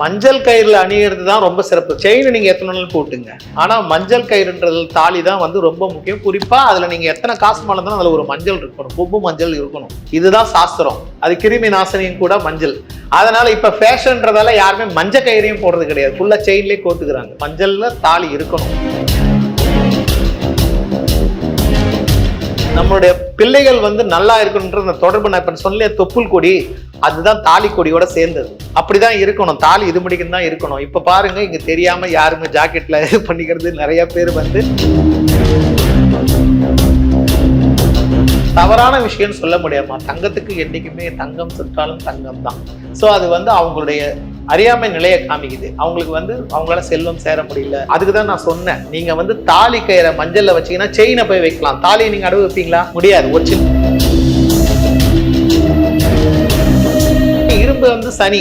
மஞ்சள் கயிறில் அணியிறது தான் ரொம்ப சிறப்பு. செயின் நீங்கள் எத்தனை நாள் போட்டுங்க. ஆனால் மஞ்சள் கயிறுன்றது தாலி தான் வந்து ரொம்ப முக்கியம். குறிப்பாக அதில் நீங்கள் எத்தனை காசு மலர்ந்தாலும் அதில் ஒரு மஞ்சள் இருக்கணும். கொம்பு மஞ்சள் இருக்கணும். இதுதான் சாஸ்திரம். அது கிருமி நாசினியும் கூட மஞ்சள். அதனால் இப்போ ஃபேஷன்றதால யாருமே மஞ்சள் கயிறையும் போடுறது கிடையாது. ஃபுல்லாக செயின்லேயே கோத்துக்கிறாங்க. மஞ்சளில் தாலி இருக்கணும். நம்மளுடைய பிள்ளைகள் வந்து நல்லா இருக்கணுன்ற அந்த தொடர்பு நான் இப்ப சொல்ல தொப்புள் கொடி அதுதான் தாலி கொடியோட சேர்ந்தது. அப்படிதான் இருக்கணும். தாலி இது முடிக்கும் தான் இருக்கணும். இப்ப பாருங்க இங்க தெரியாம யாருமே ஜாக்கெட்ல இது பண்ணிக்கிறது? நிறைய பேர் வந்து தவறான விஷயம்னு சொல்ல முடியாமா தங்கத்துக்கு என்றைக்குமே தங்கம் சுற்றாலும் தங்கம் தான் ஸோ அது வந்து அவங்களுடைய அறியாமை நிலையை காமிக்குது. அவங்களுக்கு வந்து அவங்களால செல்வம் சேர முடியல. அதுக்கு தான் நான் சொன்னேன். நீங்க வந்து தாலி கயிற மஞ்சள்ல வச்சீங்கன்னா செயினை போய் வைக்கலாம். தாலியை நீங்க அடவு வைப்பீங்களா? முடியாது. ஒரு சின்ன இரும்பு வந்து சனி.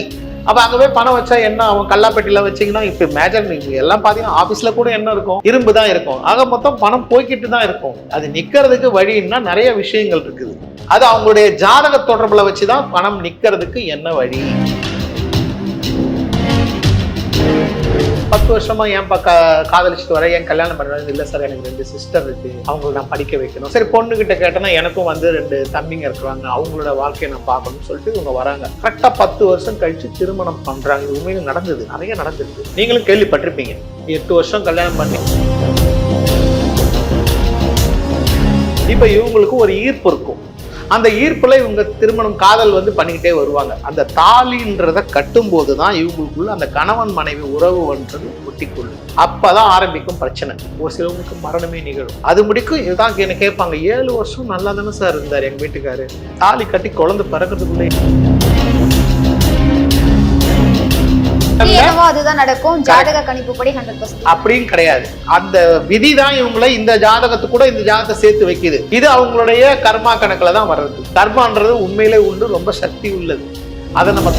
அப்ப அங்கே போய் பணம் வச்சா என்ன அவன் கல்லாப்பெட்டில வச்சீங்கன்னா இப்ப மேஜர் எல்லாம் பாத்தீங்கன்னா ஆபீஸ்ல கூட என்ன இருக்கும்? இரும்பு தான் இருக்கும். ஆக மொத்தம் பணம் போய்கிட்டு தான் இருக்கும். அது நிக்கிறதுக்கு வழின்னா நிறைய விஷயங்கள் இருக்குது. அது அவங்களுடைய ஜாதக தொடர்புல வச்சுதான் பணம் நிக்கிறதுக்கு என்ன வழி? பத்து வருஷமா ஏன் பக்க காதலிச்சுட்டு வர? ஏன் கல்யாணம் பண்ணுறது இல்லை சார் எனக்கு ரெண்டு சிஸ்டர் இருக்கு. அவங்கள நான் படிக்க வைக்கணும். சரி பொண்ணுகிட்ட கேட்டேன்னா எனக்கும் வந்து ரெண்டு தம்பிங்க இருக்கிறாங்க. அவங்களோட வாழ்க்கையை நான் பார்க்கணும்னு சொல்லிட்டு இவங்க வராங்க. கரெக்டாக பத்து வருஷம் கழிச்சு திருமணம் பண்றாங்க. இது நடந்தது. நிறைய நடந்திருக்கு. நீங்களும் கேள்விப்பட்டிருப்பீங்க. எட்டு வருஷம் கல்யாணம் பண்ணி. இப்போ இவங்களுக்கு ஒரு ஈர்ப்பு இருக்கும். அந்த ஈர்ப்பில் இவங்க திருமணம் காதல் வந்து பண்ணிக்கிட்டே வருவாங்க. அந்த தாலின்றதை கட்டும்போது தான் இவங்களுக்குள்ள அந்த கணவன் மனைவி உறவு ஒன்றது ஒட்டிக்கொள்ளும். அப்பதான் ஆரம்பிக்கும் பிரச்சனை. ஒரு சிலவங்களுக்கு மரணமே நிகழும். அது முடிக்கும் இதுதான் என்ன கேட்பாங்க ஏழு வருஷம் நல்லா தானே சார் இருந்தார் எங்கள் வீட்டுக்காரு. தாலி கட்டி குழந்தை பிறக்கிறதுக்குள்ளே என்னவோ அதுதான் நடக்கும். ஜாதக கணிப்புப்படி ஹண்ட்ரட் பர்சன்ட் அப்படின்னு கிடையாது. அந்த விதி தான் இவங்களை இந்த ஜாதகத்து கூட இந்த ஜாதகத்தை சேர்த்து வைக்குது. இது அவங்களுடைய கர்மா கணக்குல தான் வர்றது. கர்மான்றது உண்மையிலே உண்டு ரொம்ப சக்தி உள்ளது. அதை நம்ம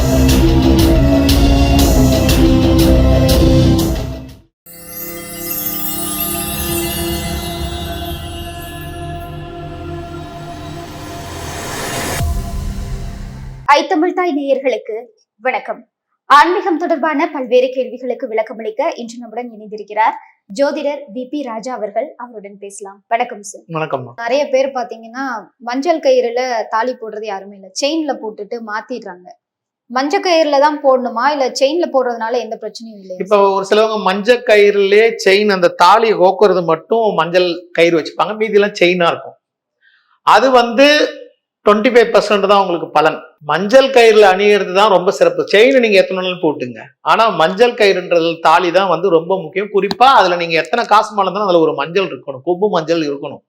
ஐத்தமிழ் தாய் நேயர்களுக்கு வணக்கம். ஆன்மீகம் தொடர்பான பல்வேறு கேள்விகளுக்கு விளக்கமளிக்க இன்று நம்முடன் இணைந்திருக்கிறார் ஜோதிடர் வி பி ராஜா அவர்கள். அவருடன் பேசலாம். வணக்கம் சார் வணக்கம் நிறைய பேர் பாத்தீங்கன்னா மஞ்சள் கயிறுல தாலி போடுறது யாருமே இல்ல. செயின்ல போட்டுட்டு மாத்திடுறாங்க. மஞ்சள் கயிறுல தான் போடணுமா? இல்ல செயின்ல போடுறதுனால எந்த பிரச்சனையும் இல்லையா இப்ப ஒரு சிலவங்க மஞ்சள் கயிறுலயே செயின் அந்த தாலியை கோக்குறது மட்டும் மஞ்சள் கயிறு வச்சுப்பாங்க. மீதியெல்லாம் செயினா இருக்கும். அது வந்து டுவெண்ட்டி ஃபைவ் பர்சன்ட் தான் உங்களுக்கு பலன். மஞ்சள் கயிறுல அணியிறது தான் ரொம்ப சிறப்பு. செயின் நீங்க எத்தனை நாள் போட்டுங்க. ஆனா மஞ்சள் கயிறுன்றது தாலி தான் வந்து ரொம்ப முக்கியம். குறிப்பா அதுல நீங்க எத்தனை காசு மலர்ந்தாலும் அதுல ஒரு மஞ்சள் இருக்கணும். கொம்பு மஞ்சள் இருக்கணும்.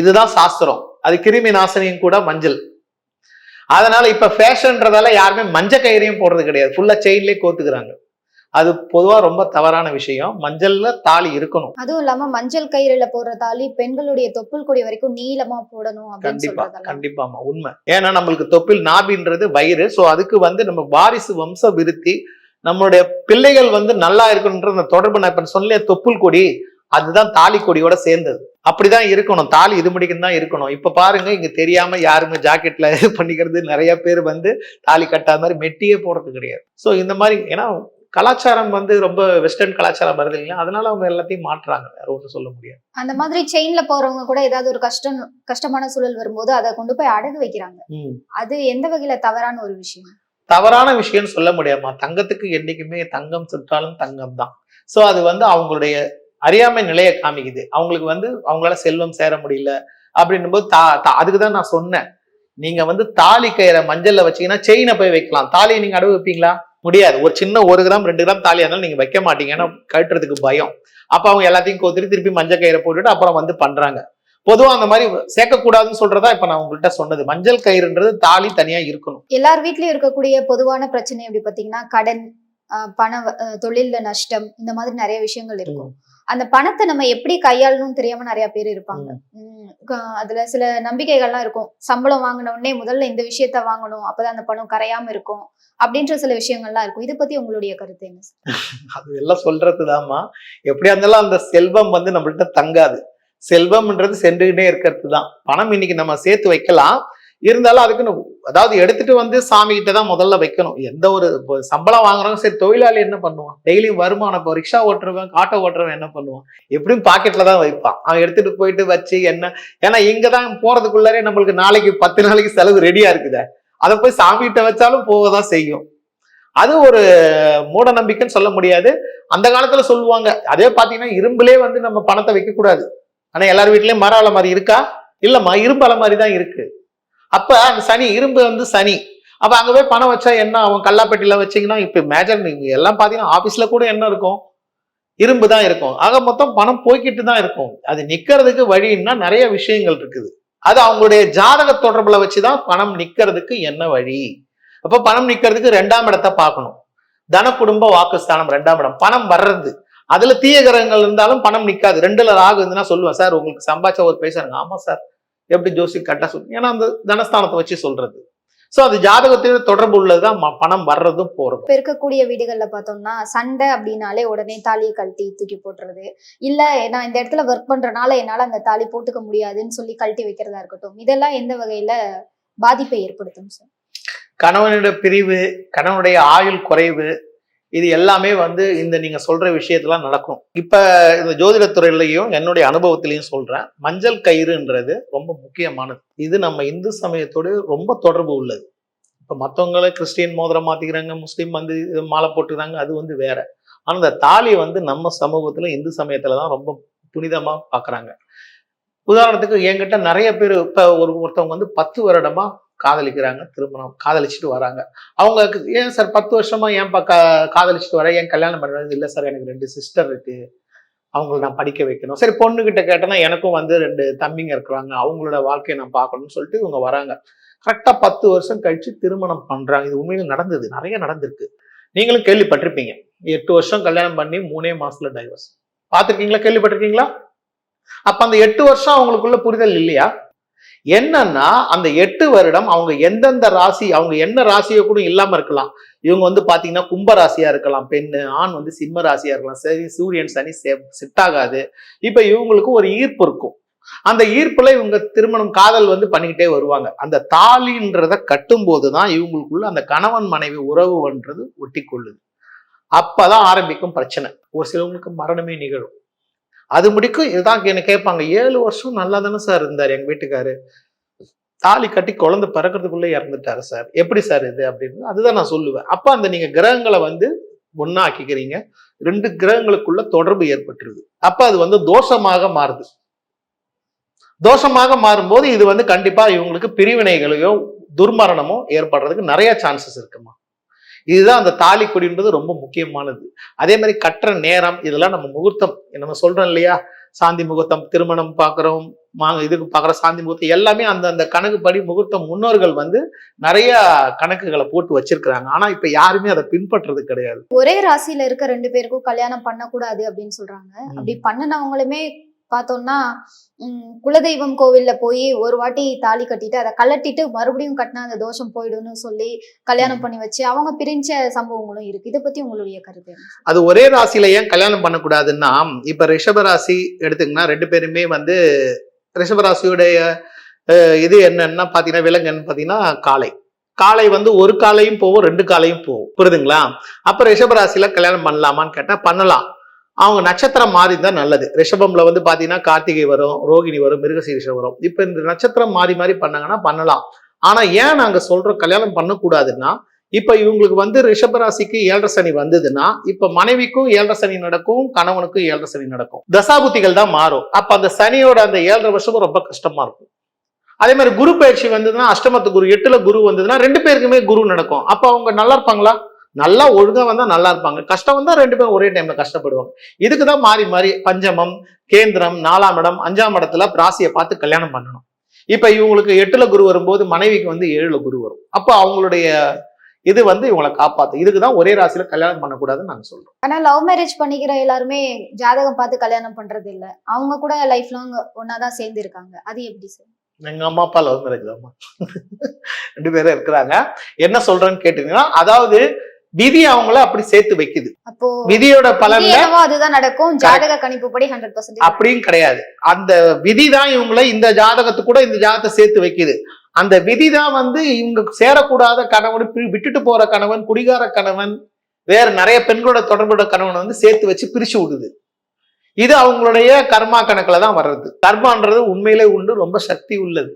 இதுதான் சாஸ்திரம். அது கிருமி நாசினியும் கூட மஞ்சள். அதனால இப்ப ஃபேஷன்றதால யாருமே மஞ்சள் கயிறையும் போடுறது கிடையாது. ஃபுல்லா செயின்லேயே கோத்துக்கிறாங்க அது பொதுவா ரொம்ப தவறான விஷயம். மஞ்சள்ல தாலி இருக்கணும். அதுவும் இல்லாம மஞ்சள் கயிறுல போடுற தாலி பெண்களுடைய தொப்புள் கொடி வரைக்கும் நீளமா போடணும் கண்டிப்பா கண்டிப்பாமா உண்மை. ஏன்னா நம்மளுக்கு தொப்பில் நாபின்றது வயிறு. சோ அதுக்கு வந்து நம்ம வாரிசு வம்ச விருத்தி நம்மளுடைய பிள்ளைகள் வந்து நல்லா இருக்கணுன்ற அந்த தொடர்பு நான் இப்ப சொல்ல தொப்புள் கொடி. அதுதான் தாலி கொடியோட சேர்ந்தது. அப்படிதான் இருக்கணும். தாலி இது முடிக்கும் தான் இருக்கணும். இப்ப பாருங்க இங்க தெரியாம யாருமே ஜாக்கெட்ல இது பண்ணிக்கிறது. நிறைய பேர் வந்து தாலி கட்டாத மாதிரி மெட்டியே போடுறது கிடையாது. சோ இந்த மாதிரி ஏன்னா கலாச்சாரம் வந்து ரொம்ப வெஸ்டர்ன் கலாச்சாரம் வருது இல்லையா அதனால அவங்க எல்லாத்தையும் மாற்றுறாங்க வேற ஒன்றும் சொல்ல முடியாது. அந்த மாதிரி செயின்ல போறவங்க கூட ஏதாவது ஒரு கஷ்டம் கஷ்டமான சூழல் வரும்போது அதை கொண்டு போய் அடகு வைக்கிறாங்க. அது எந்த வகையில தவறான ஒரு விஷயம்? தவறான விஷயம்னு சொல்ல முடியாமா தங்கத்துக்கு என்னைக்குமே தங்கம் சுற்றாலும் தங்கம் தான். சோ அது வந்து அவங்களுடைய அறியாமை நிலையை காமிக்குது. அவங்களுக்கு வந்து அவங்களால செல்வம் சேர முடியல அப்படின்னும் போது தா அதுக்கு தான் நான் சொன்னேன். நீங்க வந்து தாலி கயிறை மஞ்சள்ல வச்சீங்கன்னா செயினை போய் வைக்கலாம். தாலியை நீங்க அடவு வைப்பீங்களா? முடியாது. ஒரு சின்ன ஒரு கிராம் ரெண்டு கிராம் தாலியா இருந்தாலும் நீங்க வைக்க மாட்டீங்க. ஏன்னா கட்டுறதுக்கு பயம். அப்ப அவங்க எல்லாத்தையும் கோத்துட்டு திருப்பி மஞ்சள் கயிறை போட்டுட்டு அப்புறம் வந்து பண்றாங்க. பொதுவா அந்த மாதிரி சேர்க்கக்கூடாதுன்னு சொல்றதா இப்ப நான் உங்கள்கிட்ட சொன்னது. மஞ்சள் கயிறுன்றது தாலி தனியா இருக்கணும். எல்லார் வீட்லயும் இருக்கக்கூடிய பொதுவான பிரச்சனை எப்படி பாத்தீங்கன்னா கடன் பண தொழில்ல நஷ்டம் இந்த மாதிரி நிறைய விஷயங்கள் இருக்கும். அந்த பணத்தை நம்ம எப்படி கையாளணும்னு தெரியாம நிறைய பேர் இருப்பாங்க. அதுல சில நம்பிக்கைகள்லாம் இருக்கும். சம்பளம் வாங்கின உடனே முதல்ல இந்த விஷயத்த வாங்கணும் அப்பதான் அந்த பணம் கரையாம இருக்கும் அப்படின்ற சில விஷயங்கள்லாம் இருக்கும். இதை பத்தி உங்களுடைய கருத்து என்ன? அது எல்லாம் சொல்றதுதாம்மா. எப்படியா இருந்தாலும் அந்த செல்வம் வந்து நம்மள்ட்ட தங்காது. செல்வம்ன்றது சென்றுகிட்டே இருக்கிறது தான் பணம் இன்னைக்கு நம்ம சேர்த்து வைக்கலாம். இருந்தாலும் அதுக்குன்னு அதாவது எடுத்துட்டு வந்து சாமி கிட்ட தான் முதல்ல வைக்கணும். எந்த ஒரு சம்பளம் வாங்குறவங்க சரி தொழிலாளி என்ன பண்ணுவான்? டெய்லியும் வருமானம் இப்போ ரிக்ஷா ஓட்டுறவன் ஆட்டோ ஓட்டுறவன் என்ன பண்ணுவான்? எப்படியும் பாக்கெட்ல தான் வைப்பான். அவன் எடுத்துட்டு போயிட்டு வச்சு என்ன ஏன்னா இங்க தான் போறதுக்குள்ளாரே நம்மளுக்கு நாளைக்கு பத்து நாளைக்கு செலவு ரெடியா இருக்குதே. அதை போய் சாமிகிட்ட வச்சாலும் போகதான் செய்யும். அது ஒரு மூட நம்பிக்கைன்னு சொல்ல முடியாது. அந்த காலத்துல சொல்லுவாங்க அதே பாத்தீங்கன்னா இரும்புலே வந்து நம்ம பணத்தை வைக்க கூடாது ஆனா எல்லார் வீட்லயும் மர அலமாரி இருக்கா? இல்லம்மா இரும்பு அலமாரி தான் இருக்கு. அப்ப அந்த சனி இரும்பு வந்து சனி. அப்ப அங்க போய் பணம் வச்சா என்ன அவன் கல்லாப்பெட்டியில வச்சீங்கன்னா இப்ப மேஜர் எல்லாம் பாத்தீங்கன்னா ஆபீஸ்ல கூட என்ன இருக்கும்? இரும்பு தான் இருக்கும். ஆக மொத்தம் பணம் போய்கிட்டு தான் இருக்கும். அது நிக்கிறதுக்கு வழின்னா நிறைய விஷயங்கள் இருக்குது. அது அவங்களுடைய ஜாதக தொடர்புல வச்சுதான் பணம் நிக்கிறதுக்கு என்ன வழி? அப்ப பணம் நிக்கிறதுக்கு ரெண்டாம் இடத்த பார்க்கணும். தன குடும்ப வாக்குஸ்தானம் ரெண்டாம் இடம். பணம் வர்றது. அதுல தீய கிரகங்கள் இருந்தாலும் பணம் நிக்காது. ரெண்டுல ராகு இருந்துன்னா சொல்லுவேன் சார் உங்களுக்கு சம்பாதிச்ச ஒரு பேசுறாங்க ஆமா சார். எப்படி ஜோசி கரெக்டா சொல்லு ஏன்னா அந்த தனஸ்தானத்தை வச்சு சொல்றது. சோ அது ஜாதகத்தோட தொடர்பு உள்ளதுதான் பணம் வர்றதும் போறதும். இப்ப இருக்கக்கூடிய வீடுகள்ல பார்த்தோம்னா சண்டை அப்படின்னாலே உடனே தாலியை கழட்டி தூக்கி போட்டுறது. இல்ல நான் இந்த இடத்துல ஒர்க் பண்றனால என்னால அந்த தாலி போட்டுக்க முடியாதுன்னு சொல்லி கழட்டி வைக்கிறதா இருக்கட்டும். இதெல்லாம் எந்த வகையில பாதிப்பை ஏற்படுத்தும் சார் கணவனுடைய பிரிவு கணவனுடைய ஆயுள் குறைவு இது எல்லாமே வந்து இந்த நீங்க சொல்ற விஷயத்தெல்லாம் நடக்கும். இப்ப இந்த ஜோதிடத்துறையிலையும் என்னுடைய அனுபவத்திலையும் சொல்றேன். மஞ்சள் கயிறுன்றது ரொம்ப முக்கியமானது. இது நம்ம இந்து சமயத்தோடு ரொம்ப தொடர்பு உள்ளது. இப்ப மற்றவங்கள கிறிஸ்டியன் மோதிரம் மாத்திக்கிறாங்க முஸ்லீம் வந்து இது மாலை போட்டுக்கிறாங்க அது வந்து வேற. ஆனா இந்த தாலி வந்து நம்ம சமூகத்துல இந்து சமயத்தில் தான் ரொம்ப புனிதமா பாக்குறாங்க. உதாரணத்துக்கு என்கிட்ட நிறைய பேர் இப்ப ஒரு ஒருத்தவங்க வந்து பத்து வருடமா காதலிக்கிறாங்க திருமணம் காதலிச்சுட்டு வராங்க. அவங்க ஏன் சார் பத்து வருஷமா ஏன் கா- காதலிச்சுட்டு வர? ஏன் கல்யாணம் பண்ணுறது இல்லை சார் எனக்கு ரெண்டு சிஸ்டர் இருக்கு. அவங்கள நான் படிக்க வைக்கணும். சரி பொண்ணுகிட்ட கேட்டேன்னா எனக்கும் வந்து ரெண்டு தம்பிங்க இருக்கிறாங்க. அவங்களோட வாழ்க்கையை நான் பார்க்கணும்னு சொல்லிட்டு இவங்க வராங்க. கரெக்டா பத்து வருஷம் கழிச்சு திருமணம் பண்றாங்க. இது உண்மையில நடந்தது. நிறைய நடந்திருக்கு. நீங்களும் கேள்விப்பட்டிருப்பீங்க. எட்டு வருஷம் கல்யாணம் பண்ணி மூணே மாசத்துல டைவர்ஸ் பார்த்துருக்கீங்களா? கேள்விப்பட்டிருக்கீங்களா? அப்ப அந்த எட்டு வருஷம் அவங்களுக்குள்ள புரிதல் இல்லையா? என்னன்னா அந்த எட்டு வருடம் அவங்க எந்தெந்த ராசி அவங்க என்ன ராசியோ கூட இல்லாம இருக்கலாம். இவங்க வந்து பாத்தீங்கன்னா கும்ப ராசியா இருக்கலாம். பெண்ணு ஆண் வந்து சிம்ம ராசியா இருக்கலாம். சரி சூரியன் சனி செட் ஆகாது. இப்ப இவங்களுக்கு ஒரு ஈர்ப்பு இருக்கும். அந்த ஈர்ப்புல இவங்க திருமணம் காதல் வந்து பண்ணிக்கிட்டே வருவாங்க. அந்த தாலின்றத கட்டும் போதுதான் இவங்களுக்குள்ள அந்த கணவன் மனைவி உறவுன்றது ஒட்டி கொள்ளுது அப்பதான் ஆரம்பிக்கும் பிரச்சனை. ஒரு சிலவங்களுக்கு மரணமே நிகழும். அது முடிக்கும். இதுதான் என்ன கேட்பாங்க ஏழு வருஷம் நல்லா தானே சார் இருந்தார் எங்க வீட்டுக்காரு. தாலி கட்டி குழந்தை பிறக்கிறதுக்குள்ள இறந்துட்டாரு சார். எப்படி சார் இது அப்படின்னு அதுதான் நான் சொல்லுவேன். அப்போ அந்த நீங்கள் கிரகங்களை வந்து ஒண்ணா ஆக்கிக்கிறீங்க ரெண்டு கிரகங்களுக்குள்ள தொடர்பு ஏற்பட்டுருது. அப்போ அது வந்து தோஷமாக மாறுது. தோஷமாக மாறும்போது இது வந்து கண்டிப்பாக இவங்களுக்கு பிரிவினைகளையோ துர்மரணமோ ஏற்படுறதுக்கு நிறைய சான்சஸ் இருக்குமா? இதுதான் அந்த தாலி கொடின்றது ரொம்ப முக்கியமானது. அதே மாதிரி கட்டுற நேரம் இதெல்லாம் நம்ம முகூர்த்தம். நம்ம சொல்றோம் இல்லையா? சாந்தி முகூர்த்தம் திருமணம் பார்க்குறோம் மா இதுக்கு பார்க்குற சாந்தி முகூர்த்தம் எல்லாமே அந்த அந்த கணக்குப்படி முகூர்த்தம் முன்னோர்கள் வந்து நிறைய கணக்குகளை போட்டு வச்சிருக்கிறாங்க. ஆனா இப்ப யாருமே அதை பின்பற்றுறது கிடையாது. ஒரே ராசியில இருக்க ரெண்டு பேருக்கும் கல்யாணம் பண்ணக்கூடாது அப்படின்னு சொல்றாங்க. அப்படி பண்ணினவங்களுமே பார்த்தோம்னா குலதெய்வம் கோவில்ல போய் ஒரு வாட்டி தாலி கட்டிட்டு அதை கலட்டிட்டு மறுபடியும் கட்டினா அந்த தோஷம் போயிடும்னு சொல்லி கல்யாணம் பண்ணி வச்சு அவங்க பிரிஞ்ச சம்பவங்களும் இருக்கு. இதை பத்தி உங்களுடைய கருத்து? அது ஒரே ராசியில ஏன் கல்யாணம் பண்ணக்கூடாதுன்னா இப்ப ரிஷப ராசி எடுத்தீங்கன்னா ரெண்டு பேருமே வந்து ரிஷபராசியுடைய அஹ், இது என்னன்னா பாத்தீங்கன்னா விலங்குன்னு பாத்தீங்கன்னா காளை. காளை வந்து ஒரு காலையும் போகும் ரெண்டு காலையும் போகும் புரியுதுங்களா அப்ப ரிஷபராசியில கல்யாணம் பண்ணலாமான்னு கேட்டா பண்ணலாம். அவங்க நட்சத்திரம் மாறி தான் நல்லது. ரிஷபம்ல வந்து பாத்தீங்கன்னா கார்த்திகை வரும் ரோகிணி வரும் மிருகசீரிஷம் வரும். இப்போ இந்த நட்சத்திரம் மாறி மாறி பண்ணாங்கன்னா பண்ணலாம். ஆனா ஏன் நாங்க சொல்றோம் கல்யாணம் பண்ணக்கூடாதுன்னா இப்ப இவங்களுக்கு வந்து ரிஷபராசிக்கு ஏழரை சனி வந்ததுன்னா இப்ப மனைவிக்கும் ஏழரை சனி நடக்கும் கணவனுக்கும் ஏழரை சனி நடக்கும். தசாபுத்திகள் தான் மாறும். அப்ப அந்த சனியோட அந்த ஏழரை வருஷமும் ரொம்ப கஷ்டமா இருக்கும். அதே மாதிரி குரு பயிற்சி வந்ததுன்னா அஷ்டமத்து குரு எட்டுல குரு வந்ததுன்னா ரெண்டு பேருக்குமே குரு நடக்கும். அப்ப அவங்க நல்லா இருப்பாங்களா? நல்லா ஒழுங்கா வந்தா நல்லா இருப்பாங்க. கஷ்டம் வந்தா ரெண்டு பேரும் ஒரே டைம்ல கஷ்டப்படுவாங்க. இதுக்கு தான் மாறி மாறி பஞ்சமம் கேந்திரம் நாலாம் இடம் அஞ்சாம் இடத்துல ராசியை பார்த்து கல்யாணம் பண்ணணும். இப்ப இவங்களுக்கு எட்டுல குரு வரும்போது மனைவிக்கு வந்து ஏழுல குரு வரும். அப்போ அவங்களுடைய இது வந்து இவங்களை காப்பாத்து இதுக்கு தான் ஒரே ராசியில கல்யாணம் பண்ணக்கூடாதுன்னு நாங்க சொல்றோம். ஆனா லவ் மேரேஜ் பண்ணிக்கிற எல்லாருமே ஜாதகம் பார்த்து கல்யாணம் பண்றது இல்ல. அவங்க கூட லைஃப் லாங் ஒன்னாதான் சேர்ந்து இருக்காங்க. அது எப்படி சார்? எங்க அம்மா அப்பா லவ் மேரேஜ் தான்மா ரெண்டு பேரும் இருக்கிறாங்க. என்ன சொல்றேன்னு கேட்டீங்கன்னா அதாவது விதி அவங்கள அப்படி சேர்த்து வைக்குது. விதியோட பலன்ல என்னவோ அதுதான் நடக்கும். ஜாதக கணிப்பு படி ஹண்ட்ரட் பர்சன்டேஜ் அப்படின்னு கிடையாது. அந்த விதி தான் இவங்கள இந்த ஜாதகத்து கூட இந்த ஜாதகத்தை சேர்த்து வைக்குது. அந்த விதி தான் வந்து இவங்க சேரக்கூடாத கணவன் விட்டுட்டு போற கணவன் குடிகார கணவன் வேற நிறைய பெண்களோட தொடர்புடைய கணவனை வந்து சேர்த்து வச்சு பிரிச்சு விடுது. இது அவங்களுடைய கர்மா கணக்குல தான் வர்றது. கர்மான்றது உண்மையிலே உண்டு ரொம்ப சக்தி உள்ளது.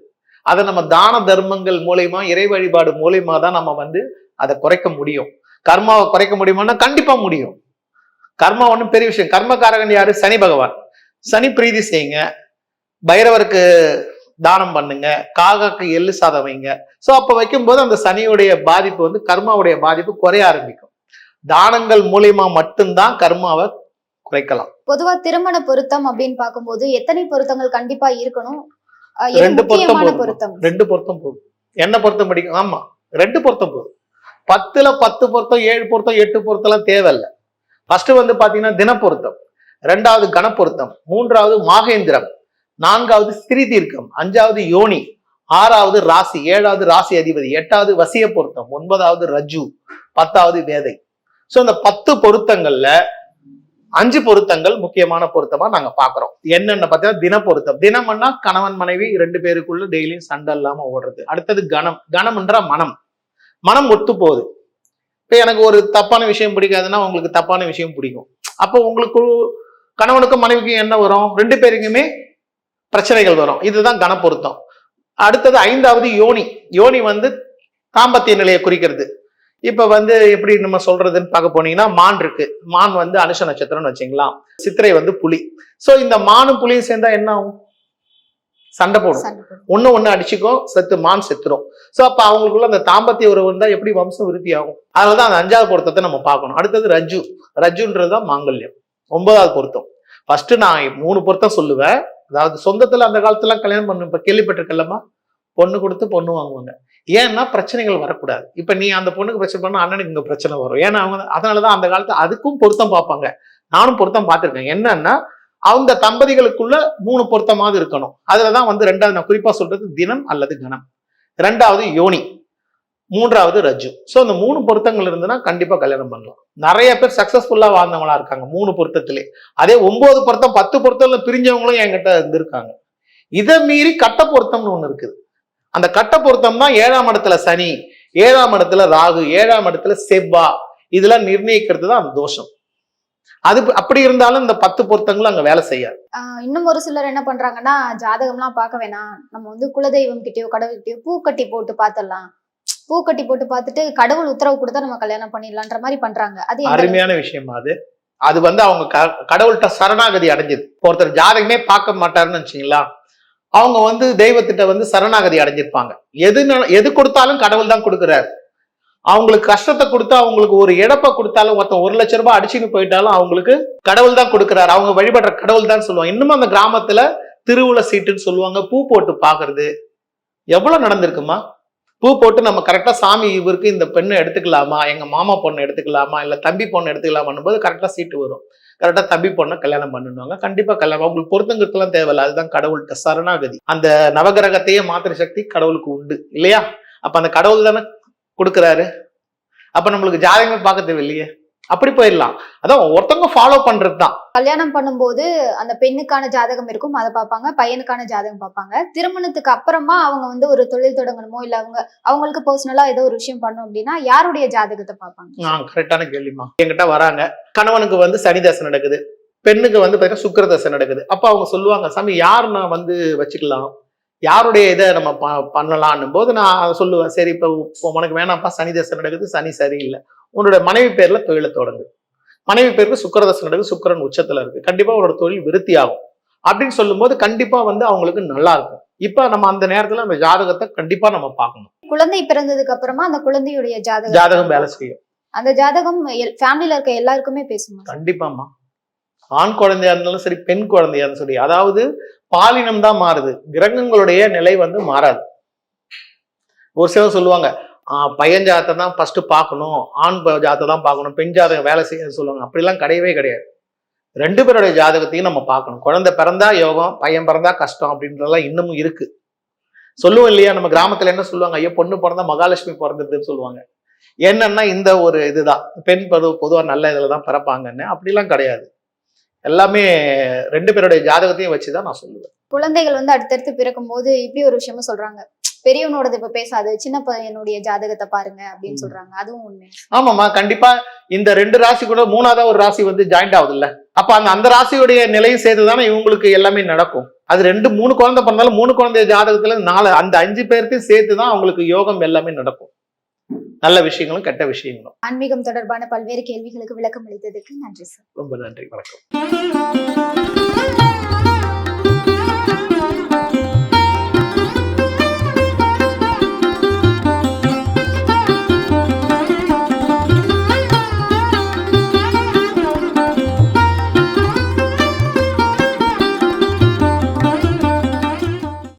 அதை நம்ம தான தர்மங்கள் மூலயமா இறை வழிபாடு மூலயமா தான் நம்ம வந்து அதை குறைக்க முடியும். கர்மாவை குறைக்க முடியுமான்னா கண்டிப்பா முடியும். கர்மா ஒன்றும் பெரிய விஷயம். கர்மகாரகன் யாரு? சனி பகவான். சனி பிரீதி செய்யுங்க. பைரவருக்கு தானம் பண்ணுங்க. காகாக்கு எள்ளு சாதம் வைங்க. ஸோ அப்போ வைக்கும்போது அந்த சனியுடைய பாதிப்பு வந்து கர்மாவுடைய பாதிப்பு குறைய ஆரம்பிக்கும். தானங்கள் மூலியமா மட்டும்தான் கர்மாவை குறைக்கலாம். பொதுவா திருமண பொருத்தம் அப்படின்னு பார்க்கும்போது எத்தனை பொருத்தங்கள் கண்டிப்பா இருக்கணும்? ரெண்டு. பொருத்தம் ரெண்டு பொருத்தம் போதும். என்ன பொருத்தம் படிக்கும் ஆமா ரெண்டு பொருத்தம் போதும். பத்துல பத்து பொருத்தம் ஏழு பொருத்தம் எட்டு பொருத்தம்லாம் தேவையில்ல. ஃபர்ஸ்ட் வந்து பாத்தீங்கன்னா தினப்பொருத்தம். ரெண்டாவது கணப்பொருத்தம் மூன்றாவது மாகேந்திரம். நான்காவது ஸ்திரீ தீர்க்கம் அஞ்சாவது யோனி. ஆறாவது ராசி. ஏழாவது ராசி அதிபதி. எட்டாவது வசிய பொருத்தம். ஒன்பதாவது ரஜு. பத்தாவது வேதை. சோ இந்த பத்து பொருத்தங்கள்ல அஞ்சு பொருத்தங்கள் முக்கியமான பொருத்தமா நாங்க பாக்குறோம். என்னென்ன பார்த்தீங்கன்னா தின பொருத்தம் தினம்னா கணவன் மனைவி ரெண்டு பேருக்குள்ள டெய்லியும் சண்டை இல்லாம ஓடுறது. அடுத்தது கணம். கணம்ன்ற மனம். மனம் ஒத்து போகுது இப்போ எனக்கு ஒரு தப்பான விஷயம் பிடிக்காதுன்னா உங்களுக்கு தப்பான விஷயம் பிடிக்கும். அப்போ உங்களுக்கு கணவனுக்கும் மனைவிக்கும் என்ன வரும்? ரெண்டு பேருக்குமே பிரச்சனைகள் வரும். இதுதான் கனப்பொருத்தம். அடுத்தது ஐந்தாவது யோனி. யோனி வந்து தாம்பத்திய நிலையை குறிக்கிறது. இப்ப வந்து எப்படி நம்ம சொல்றதுன்னு பார்க்க போனீங்கன்னா மான் இருக்கு. மான் வந்து அனுஷ நட்சத்திரம்னு வச்சுக்கலாம். சித்திரை வந்து புலி. ஸோ இந்த மானும் புலியும் சேர்ந்தா என்ன ஆகும்? சண்டை போடும். ஒண்ணு ஒண்ணு அடிச்சுக்கும் செத்து மான் செத்துரும். சோ அப்ப அவங்களுக்குள்ள அந்த தாம்பத்திய உறவு இருந்தா எப்படி வம்சம் விருத்தி ஆகும் அதனாலதான் அந்த அஞ்சாவது பொருத்தத்தை நம்ம பார்க்கணும். அடுத்தது ரஜு ரஜுன்றதுதான் மாங்கல்யம். ஒன்பதாவது பொருத்தம். ஃபர்ஸ்ட் நான் மூணு பொருத்தம் சொல்லுவேன். அதாவது சொந்தத்துல அந்த காலத்துல கல்யாணம் பண்ணு இப்ப கேள்விப்பட்டிருக்கல்லமா பொண்ணு கொடுத்து பொண்ணு வாங்குவாங்க. ஏன்னா பிரச்சனைகள் வரக்கூடாது. இப்ப நீ அந்த பொண்ணுக்கு பிரச்சனை பண்ணா அண்ணனுக்கு இங்க பிரச்சனை வரும். ஏன்னா அவங்க அதனாலதான் அந்த காலத்துல அதுக்கும் பொருத்தம் பார்ப்பாங்க. நானும் பொருத்தம் பார்த்திருக்கேன். என்னன்னா அவங்க தம்பதிகளுக்குள்ள மூணு பொருத்தமாவது இருக்கணும். அதுலதான் வந்து ரெண்டாவது நான் குறிப்பா சொல்றது தினம் அல்லது கணம். ரெண்டாவது யோனி. மூன்றாவது ரஜு. ஸோ இந்த மூணு பொருத்தங்கள் இருந்ததுன்னா கண்டிப்பா கல்யாணம் பண்ணலாம். நிறைய பேர் சக்சஸ்ஃபுல்லா வாழ்ந்தவங்களா இருக்காங்க மூணு பொருத்தத்திலே. அதே ஒன்பது பொருத்தம் பத்து பொருத்தம்ல பிரிஞ்சவங்களும் என்கிட்ட இருந்திருக்காங்க. இதை மீறி கட்ட பொருத்தம்னு ஒன்று இருக்குது. அந்த கட்ட பொருத்தம் தான் ஏழாம் இடத்துல சனி ஏழாம் இடத்துல ராகு ஏழாம் இடத்துல செவ்வா. இதெல்லாம் நிர்ணயிக்கிறது தான் அந்த தோஷம். அது அப்படி இருந்தாலும் இந்த பத்து பொருத்தங்களும் அங்க வேலை செய்யாது. இன்னும் ஒரு சிலர் என்ன பண்றாங்கன்னா ஜாதகம்லாம் பார்க்க வேணாம். நம்ம வந்து குலதெய்வம் கிட்டயோ கடவுள் கிட்டயோ பூ கட்டி போட்டு பார்த்துடலாம் பூ கட்டி போட்டு பார்த்துட்டு கடவுள் உத்தரவு கொடுத்தா நம்ம கல்யாணம் பண்ணிடலான்ற மாதிரி பண்றாங்க. அது? அருமையான விஷயமா அது. அது வந்து அவங்க க- கடவுள்கிட்ட சரணாகதி அடைஞ்சது ஒருத்தர் ஜாதகமே பார்க்க மாட்டாருன்னு வச்சுங்களா அவங்க வந்து தெய்வத்திட்ட வந்து சரணாகதி அடைஞ்சிருப்பாங்க. எது எது கொடுத்தாலும் கடவுள் தான் கொடுக்குறாரு. அவங்களுக்கு கஷ்டத்தை கொடுத்து அவங்களுக்கு ஒரு இழப்பை கொடுத்தாலும் ஒருத்தன் ஒரு லட்ச ரூபாய் அடிச்சுன்னு போயிட்டாலும் அவங்களுக்கு கடவுள் தான் கொடுக்குறாரு. அவங்க வழிபடுற கடவுள் தான் சொல்லுவாங்க. இன்னும் அந்த கிராமத்துல திருவுள சீட்டுன்னு சொல்லுவாங்க. பூ போட்டு பாக்குறது. எவ்வளவு நடந்திருக்குமா? பூ போட்டு நம்ம கரெக்டா சாமி இவருக்கு இந்த பெண்ணை எடுத்துக்கலாமா? எங்க மாமா பொண்ணை எடுத்துக்கலாமா? இல்ல தம்பி பொண்ணு எடுத்துக்கலாமான் போது கரெக்டா சீட்டு வரும். கரெக்டா தம்பி பொண்ணை கல்யாணம் பண்ணுவாங்க. கண்டிப்பா கல்யாணம். உங்களுக்கு பொருத்தங்கிறதுலாம் தேவையில்ல. அதுதான் கடவுள்கிட்ட சரணாகதி. அந்த நவகிரகத்தையே மாத்திர சக்தி கடவுளுக்கு உண்டு. இல்லையா? அப்ப அந்த கடவுள் தானே கொடுக்குறாரு. அப்ப நம்மளுக்கு ஜாதகமே பார்க்க தேவையில்லையே. அப்படி போயிடலாம். அதான் ஒருத்தவங்க ஃபாலோ பண்றது தான் கல்யாணம் பண்ணும்போது அந்த பெண்ணுக்கான ஜாதகம் இருக்கும் அதை பார்ப்பாங்க. பையனுக்கான ஜாதகம் பார்ப்பாங்க. திருமணத்துக்கு அப்புறமா அவங்க வந்து ஒரு தொழில் தொடங்கணுமோ இல்ல அவங்க அவங்களுக்கு பர்சனலா ஏதோ ஒரு விஷயம் பண்ணணும் அப்படின்னா யாருடைய ஜாதகத்தை பார்ப்பாங்க? கரெக்டான கேள்விமா என்கிட்ட வராங்க. கணவனுக்கு வந்து சனி தசை நடக்குது. பெண்ணுக்கு வந்து பார்த்தீங்கன்னா சுக்கிர தசை நடக்குது. அப்ப அவங்க சொல்லுவாங்க சாமி யார் நான் வந்து வச்சுக்கலாம்? யாருடைய இதை நம்ம ப- பண்ணலாம்னும் போது நான் சொல்லுவேன் சரி இப்போ இப்போ உனக்கு வேணாம்ப்பா சனி தசை நடக்குது சனி சரியில்லை. உன்னோட மனைவி பேர்ல தொழிலை தொடங்கு. மனைவி பேருக்கு சுக்கிர தசை நடக்குது சுக்கிரன் உச்சத்துல இருக்கு. கண்டிப்பா அவரோட தொழில் விருத்தி ஆகும். அப்படின்னு சொல்லும்போது கண்டிப்பா வந்து அவங்களுக்கு நல்லா இருக்கும். இப்ப நம்ம அந்த நேரத்துல அந்த ஜாதகத்தை கண்டிப்பா நம்ம பார்க்கணும். குழந்தை பிறந்ததுக்கு அப்புறமா அந்த குழந்தையுடைய ஜாதகம்? ஜாதகம் வேலை செய்யும். அந்த ஜாதகம் ஃபேமிலில இருக்க எல்லாருக்குமே பேசுமா? கண்டிப்பாம்மா. ஆண் குழந்தையா இருந்தாலும் சரி பெண் குழந்தையா இருந்தாலும் சரி அதாவது பாலினம் தான் மாறுது. கிரகங்களுடைய நிலை வந்து மாறாது. ஒரு சிலர் சொல்லுவாங்க ஆஹ் பையன் ஜாதத்தை தான் ஃபர்ஸ்ட் பார்க்கணும் ஆண் ஜாதத்தை தான் பார்க்கணும் பெண் ஜாதகம் வேலை செய்ய சொல்லுவாங்க. அப்படிலாம் கிடையவே கிடையாது. ரெண்டு பேருடைய ஜாதகத்தையும் நம்ம பார்க்கணும். குழந்தை பிறந்தா யோகம் பையன் பிறந்தா கஷ்டம் அப்படின்றதெல்லாம் இன்னமும் இருக்கு. சொல்லுவோம் இல்லையா நம்ம கிராமத்துல என்ன சொல்லுவாங்க ஐயோ பொண்ணு பிறந்தா மகாலட்சுமி பிறந்ததுன்னு சொல்லுவாங்க. என்னன்னா இந்த ஒரு இதுதான். பெண் பருவ பொதுவாக நல்ல இதில் தான் பிறப்பாங்கன்னு அப்படிலாம் கிடையாது. எல்லாமே ரெண்டு பேருடைய ஜாதகத்தையும் வச்சுதான் நான் சொல்லுவேன். குழந்தைகள் வந்து அடுத்தடுத்து பிறக்கும் போது இப்படி ஒரு விஷயமும் சொல்றாங்க. பெரியவனோடது இப்ப பேசாது சின்ன பையனுடைய ஜாதகத்தை பாருங்க அப்படின்னு. சொல்றாங்க. அதுவும் உண்மை. ஆமாமா கண்டிப்பா இந்த ரெண்டு ராசி கூட மூணாவது ஒரு ராசி வந்து ஜாயிண்ட் ஆகுது இல்ல அப்ப அந்த அந்த ராசியுடைய நிலையும் சேர்த்து தானே இவங்களுக்கு எல்லாமே நடக்கும். அது ரெண்டு மூணு குழந்தை பிறந்தாலும் மூணு குழந்தை ஜாதகத்துல நாலு அந்த அஞ்சு பேர்த்தையும் சேர்த்து தான் அவங்களுக்கு யோகம் எல்லாமே நடக்கும். நல்ல விஷயங்களும் கெட்ட விஷயங்களும். ஆன்மீகம் தொடர்பான பல்வேறு கேள்விகளுக்கு விளக்கம் அளித்ததுக்கு நன்றி சார். ரொம்ப நன்றி வணக்கம்.